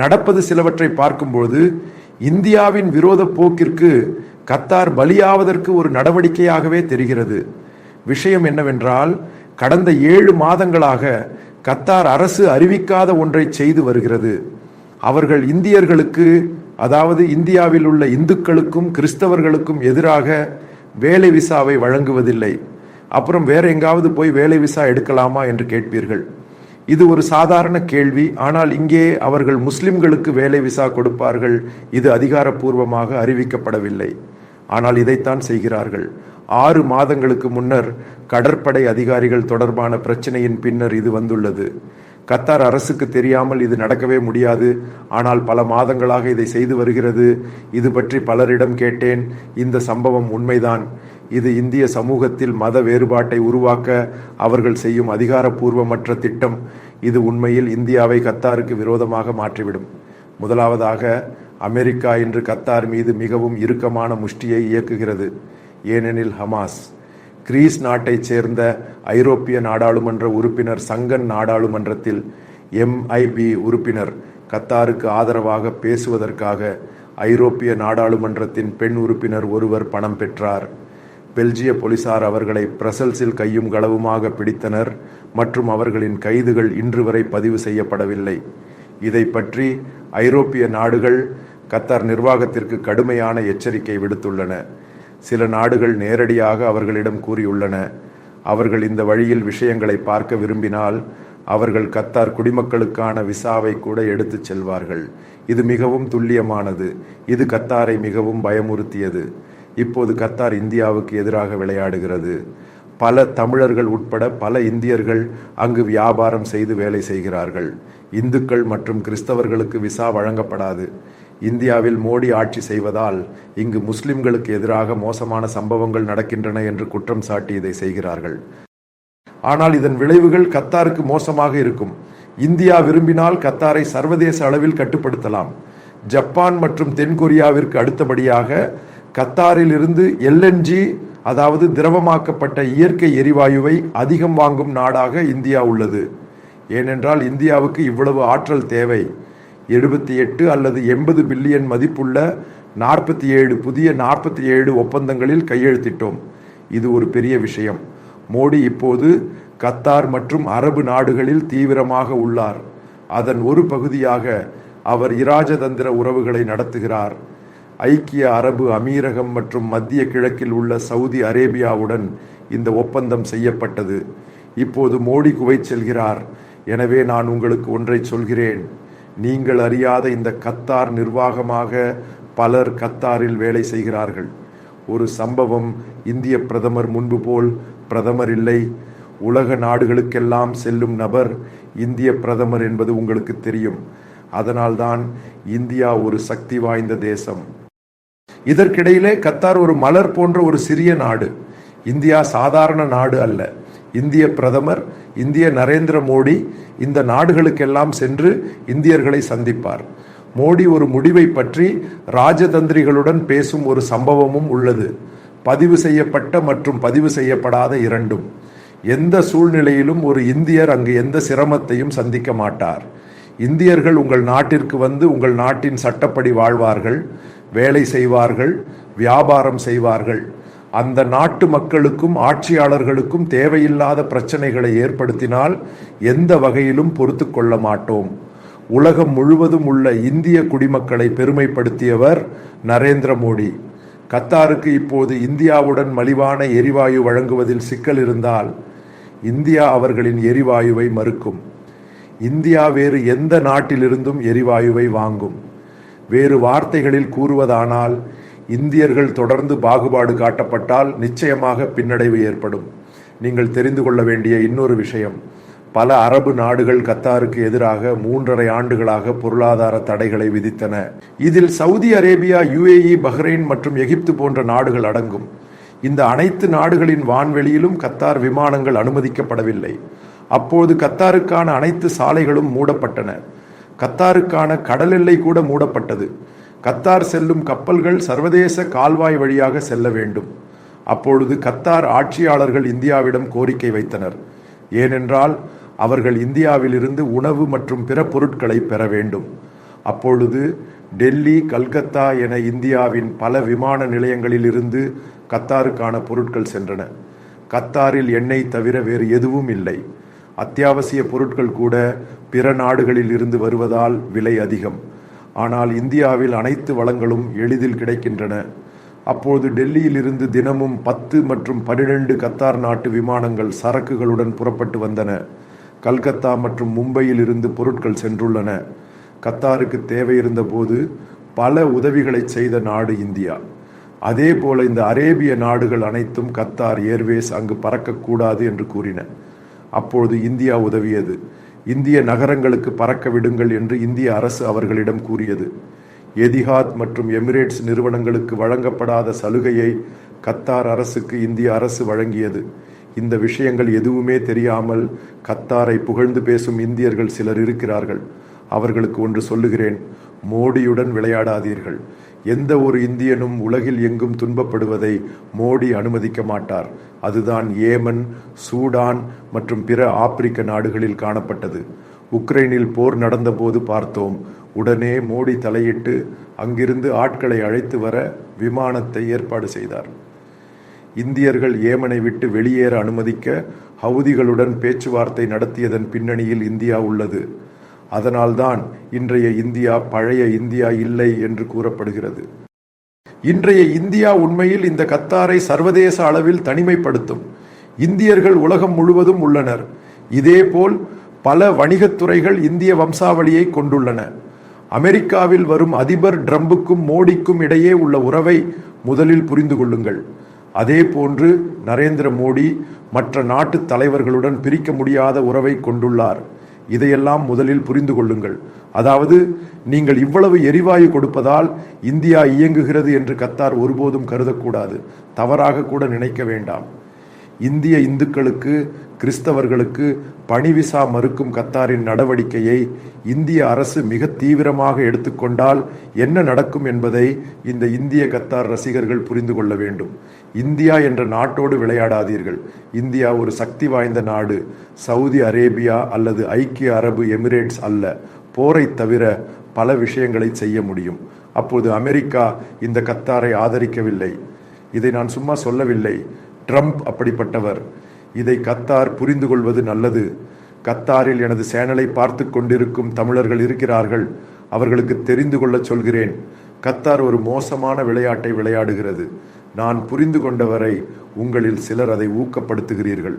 நடப்பது சிலவற்றை பார்க்கும்போது இந்தியாவின் விரோத போக்கிற்கு கத்தார் பலியாவதற்கு ஒரு நடவடிக்கையாகவே தெரிகிறது. விஷயம் என்னவென்றால் கடந்த ஏழு மாதங்களாக கத்தார் அரசு அறிவிக்காத ஒன்றை செய்து வருகிறது. அவர்கள் இந்தியர்களுக்கு அதாவது இந்தியாவில் உள்ள இந்துக்களுக்கும் கிறிஸ்தவர்களுக்கும் எதிராக வேலை விசாவை வழங்குவதில்லை. அப்புறம் வேற எங்காவது போய் வேலை விசா எடுக்கலாமா என்று கேட்பீர்கள். இது ஒரு சாதாரண கேள்வி. ஆனால் இங்கே அவர்கள் முஸ்லிம்களுக்கு வேலை விசா கொடுப்பார்கள். இது அதிகாரப்பூர்வமாக அறிவிக்கப்படவில்லை. ஆனால் இதைத்தான் செய்கிறார்கள். ஆறு மாதங்களுக்கு முன்னர் கடற்படை அதிகாரிகள் தொடர்பான பிரச்சனையின் பின்னர் இது வந்துள்ளது. கத்தார் அரசுக்கு தெரியாமல் இது நடக்கவே முடியாது. ஆனால் பல மாதங்களாக இதை செய்து வருகிறது. இது பற்றி பலரிடம் கேட்டேன். இந்த சம்பவம் உண்மைதான். இது இந்திய சமூகத்தில் மத வேறுபாட்டை உருவாக்க அவர்கள் செய்யும் அதிகாரப்பூர்வமற்ற திட்டம். இது உண்மையில் இந்தியாவை கத்தாருக்கு விரோதமாக மாற்றிவிடும். முதலாவதாக அமெரிக்கா இன்று கத்தார் மீது மிகவும் இறுக்கமான முஷ்டியை இயக்குகிறது. ஏனெனில் ஹமாஸ். கிரீஸ் நாட்டைச் சேர்ந்த ஐரோப்பிய நாடாளுமன்ற உறுப்பினர் சங்கன் நாடாளுமன்றத்தில் எம்ஐபி உறுப்பினர் கத்தாருக்கு ஆதரவாக பேசுவதற்காக ஐரோப்பிய நாடாளுமன்றத்தின் பெண் உறுப்பினர் ஒருவர் பணம் பெற்றார். பெல்ஜிய போலீசார் அவர்களை பிரசல்ஸில் கையும் களவுமாக பிடித்தனர் மற்றும் அவர்களின் கைதுகள் இன்று வரை பதிவு செய்யப்படவில்லை. இதை பற்றி ஐரோப்பிய நாடுகள் கத்தார் நிர்வாகத்திற்கு கடுமையான எச்சரிக்கை விடுத்துள்ளன. சில நாடுகள் நேரடியாக அவர்களிடம் கூறியுள்ளன. அவர்கள் இந்த வழியில் விஷயங்களை பார்க்க விரும்பினால் அவர்கள் கத்தார் குடிமக்களுக்கான விசாவை கூட எடுத்துச் செல்வார்கள். இது மிகவும் துல்லியமானது. இது கத்தாரை மிகவும் பயமுறுத்தியது. இப்போது கத்தார் இந்தியாவுக்கு எதிராக விளையாடுகிறது. பல தமிழர்கள் உட்பட பல இந்தியர்கள் அங்கு வியாபாரம் செய்து வேலை செய்கிறார்கள். இந்துக்கள் மற்றும் கிறிஸ்தவர்களுக்கு விசா வழங்கப்படாது. இந்தியாவில் மோடி ஆட்சி செய்வதால் இங்கு முஸ்லிம்களுக்கு எதிராக மோசமான சம்பவங்கள் நடக்கின்றன என்று குற்றம் சாட்டி இதை செய்கிறார்கள். ஆனால் இதன் விளைவுகள் கத்தாருக்கு மோசமாக இருக்கும். இந்தியா விரும்பினால் கத்தாரை சர்வதேச அளவில் கட்டுப்படுத்தலாம். ஜப்பான் மற்றும் தென்கொரியாவிற்கு அடுத்தபடியாக கத்தாரில் இருந்து எல்என்ஜி அதாவது திரவமாக்கப்பட்ட இயற்கை எரிவாயுவை அதிகம் வாங்கும் நாடாக இந்தியா உள்ளது. ஏனென்றால் இந்தியாவுக்கு இவ்வளவு ஆற்றல் தேவை. எழுபத்தி எட்டு அல்லது எண்பது பில்லியன் மதிப்புள்ள நாற்பத்தி ஏழு புதிய நாற்பத்தி ஏழு ஒப்பந்தங்களில் கையெழுத்திட்டோம். இது ஒரு பெரிய விஷயம். மோடி இப்போது கத்தார் மற்றும் அரபு நாடுகளில் தீவிரமாக உள்ளார். அதன் ஒரு பகுதியாக அவர் இராஜதந்திர உறவுகளை நடத்துகிறார். ஐக்கிய அரபு அமீரகம் மற்றும் மத்திய கிழக்கில் உள்ள சவுதி அரேபியாவுடன் இந்த ஒப்பந்தம் செய்யப்பட்டது. இப்போது மோடி குவைச் செல்கிறார். எனவே நான் உங்களுக்கு ஒன்றை சொல்கிறேன். நீங்கள் அறியாத இந்த கத்தார் நிர்வாகமாக பலர் கத்தாரில் வேலை செய்கிறார்கள். ஒரு சம்பவம் இந்திய பிரதமர் முன்பு போல் பிரதமர் இல்லை. உலக நாடுகளுக்கெல்லாம் செல்லும் நபர் இந்திய பிரதமர் என்பது உங்களுக்கு தெரியும். அதனால்தான் இந்தியா ஒரு சக்தி வாய்ந்த தேசம். இதற்கிடையிலே கத்தார் ஒரு மலர் போன்ற ஒரு சிறிய நாடு. இந்தியா சாதாரண நாடு அல்ல. இந்திய பிரதமர் இந்திய நரேந்திர மோடி இந்த நாடுகளுக்கெல்லாம் சென்று இந்தியர்களை சந்திப்பார். மோடி ஒரு முடிவை பற்றி ராஜதந்திரிகளுடன் பேசும் ஒரு சம்பவமும் உள்ளது. பதிவு செய்யப்பட்ட மற்றும் பதிவு செய்யப்படாத இரண்டும். எந்த சூழ்நிலையிலும் ஒரு இந்தியர் அங்கு எந்த சிரமத்தையும் சந்திக்க மாட்டார். இந்தியர்கள் உங்கள் நாட்டிற்கு வந்து உங்கள் நாட்டின் சட்டப்படி வாழ்வார்கள் வேலை செய்வார்கள் வியாபாரம் செய்வார்கள். அந்த நாட்டு மக்களுக்கும் ஆட்சியாளர்களுக்கும் தேவையில்லாத பிரச்சனைகளை ஏற்படுத்தினால் எந்த வகையிலும் பொறுத்து கொள்ள மாட்டோம். உலகம் முழுவதும் உள்ள இந்திய குடிமக்களை பெருமைப்படுத்தியவர் நரேந்திர மோடி. கத்தாருக்கு இப்போது இந்தியாவுடன் மலிவான எரிவாயு வழங்குவதில் சிக்கல் இருந்தால் இந்தியா அவர்களின் எரிவாயுவை மறுக்கும். இந்தியா வேறு எந்த நாட்டிலிருந்தும் எரிவாயுவை வாங்கும். வேறு வார்த்தைகளில் கூறுவதானால் இந்தியர்கள் தொடர்ந்து பாகுபாடு காட்டப்பட்டால் நிச்சயமாக பின்னடைவு ஏற்படும். நீங்கள் தெரிந்து கொள்ள வேண்டிய இன்னொரு விஷயம். பல அரபு நாடுகள் கத்தாருக்கு எதிராக மூன்றரை ஆண்டுகளாக பொருளாதார தடைகளை விதித்தன. இதில் சவுதி அரேபியா யுஏஇ பஹ்ரைன் மற்றும் எகிப்து போன்ற நாடுகள் அடங்கும். இந்த அனைத்து நாடுகளின் வான்வெளியிலும் கத்தார் விமானங்கள் அனுமதிக்கப்படவில்லை. அப்போது கத்தாருக்கான அனைத்து சாலைகளும் மூடப்பட்டன. கத்தாருக்கான கடல் எல்லை கூட மூடப்பட்டது. கத்தார் செல்லும் கப்பல்கள் சர்வதேச கால்வாய் வழியாக செல்ல வேண்டும். அப்பொழுது கத்தார் ஆட்சியாளர்கள் இந்தியாவிடம் கோரிக்கை வைத்தனர். ஏனென்றால் அவர்கள் இந்தியாவிலிருந்து உணவு மற்றும் பிற பொருட்களை பெற வேண்டும். அப்பொழுது டெல்லி கல்கத்தா என இந்தியாவின் பல விமான நிலையங்களில் இருந்து கத்தாருக்கான பொருட்கள் சென்றன. கத்தாரில் எண்ணெய் தவிர வேறு எதுவும் இல்லை. அத்தியாவசிய பொருட்கள் கூட பிற நாடுகளில் இருந்து வருவதால் விலை அதிகம். ஆனால் இந்தியாவில் அனைத்து வளங்களும் எளிதில் கிடைக்கின்றன. அப்போது டெல்லியில் இருந்து தினமும் பத்து மற்றும் பனிரெண்டு கத்தார் நாட்டு விமானங்கள் சரக்குகளுடன் புறப்பட்டு வந்தன. கல்கத்தா மற்றும் மும்பையில் இருந்து பொருட்கள் சென்றுள்ளன. கத்தாருக்கு தேவை இருந்தபோது பல உதவிகளை செய்த நாடு இந்தியா. அதே போல இந்த அரேபிய நாடுகள் அனைத்தும் கத்தார் ஏர்வேஸ் அங்கு பறக்கக்கூடாது என்று கூறின. அப்பொழுது இந்தியா உதவியது. இந்திய நகரங்களுக்கு பறக்க விடுங்கள் என்று இந்திய அரசு அவர்களிடம் கூறியது. எதிஹாத் மற்றும் எமிரேட்ஸ் நிறுவனங்களுக்கு வழங்கப்படாத சலுகையை கத்தார் அரசுக்கு இந்திய அரசு வழங்கியது. இந்த விஷயங்கள் எதுவுமே தெரியாமல் கத்தாரை புகழ்ந்து பேசும் இந்தியர்கள் சிலர் இருக்கிறார்கள். அவர்களுக்கு ஒன்று சொல்லுகிறேன். மோடியுடன் விளையாடாதீர்கள். எந்த ஒரு இந்தியனும் உலகில் எங்கும் துன்பப்படுவதை மோடி அனுமதிக்க மாட்டார். அதுதான் ஏமன் சூடான் மற்றும் பிற ஆப்பிரிக்க நாடுகளில் காணப்பட்டது. உக்ரைனில் போர் நடந்தபோது பார்த்தோம். உடனே மோடி தலையிட்டு அங்கிருந்து ஆட்களை அழைத்து வர விமானத்தை ஏற்பாடு செய்தார். இந்தியர்கள் ஏமனை விட்டு வெளியேற அனுமதிக்க ஹவுதிகளுடன் பேச்சுவார்த்தை நடத்தியதன் பின்னணியில் இந்தியா உள்ளது. அதனால்தான் இன்றைய இந்தியா பழைய இந்தியா இல்லை என்று கூறப்படுகிறது. இன்றைய இந்தியா உண்மையில் இந்த கத்தாரை சர்வதேச அளவில் தனிமைப்படுத்தும். இந்தியர்கள் உலகம் முழுவதும் உள்ளனர். இதேபோல் பல வணிகத்துறைகள் இந்திய வம்சாவளியை கொண்டுள்ளன. அமெரிக்காவில் வரும் அதிபர் ட்ரம்புக்கும் மோடிக்கும் இடையே உள்ள உறவை முதலில் புரிந்து கொள்ளுங்கள். அதே போன்று நரேந்திர மோடி மற்ற நாட்டு தலைவர்களுடன் பிரிக்க முடியாத உறவை கொண்டுள்ளார். இதையெல்லாம் முதலில் புரிந்து கொள்ளுங்கள். அதாவது நீங்கள் இவ்வளவு எரிவாயு கொடுப்பதால் இந்தியா இயங்குகிறது என்று கத்தார் ஒருபோதும் கருதக்கூடாது. தவறாக கூட நினைக்க வேண்டாம். இந்திய இந்துக்களுக்கு கிறிஸ்தவர்களுக்கு பணி விசா மறுக்கும் கத்தாரின் நடவடிக்கையை இந்திய அரசு மிக தீவிரமாக எடுத்துக்கொண்டால் என்ன நடக்கும் என்பதை இந்த இந்திய கத்தார் ரசிகர்கள் புரிந்து கொள்ள வேண்டும். இந்தியா என்ற நாட்டோடு விளையாடாதீர்கள். இந்தியா ஒரு சக்தி வாய்ந்த நாடு. சவுதி அரேபியா அல்லது ஐக்கிய அரபு எமிரேட்ஸ் அல்ல. போரை தவிர பல விஷயங்களை செய்ய முடியும். அப்போது அமெரிக்கா இந்த கத்தாரை ஆதரிக்கவில்லை. இதை நான் சும்மா சொல்லவில்லை. ட்ரம்ப் அப்படிப்பட்டவர். இதை கத்தார் புரிந்து கொள்வது நல்லது. கத்தாரில் எனது சேனலை பார்த்து கொண்டிருக்கும் தமிழர்கள் இருக்கிறார்கள். அவர்களுக்கு தெரிந்து கொள்ள சொல்கிறேன். கத்தார் ஒரு மோசமான விளையாட்டை விளையாடுகிறது. நான் புரிந்து கொண்டவரை உங்களில் சிலர் அதை ஊக்கப்படுத்துகிறீர்கள்.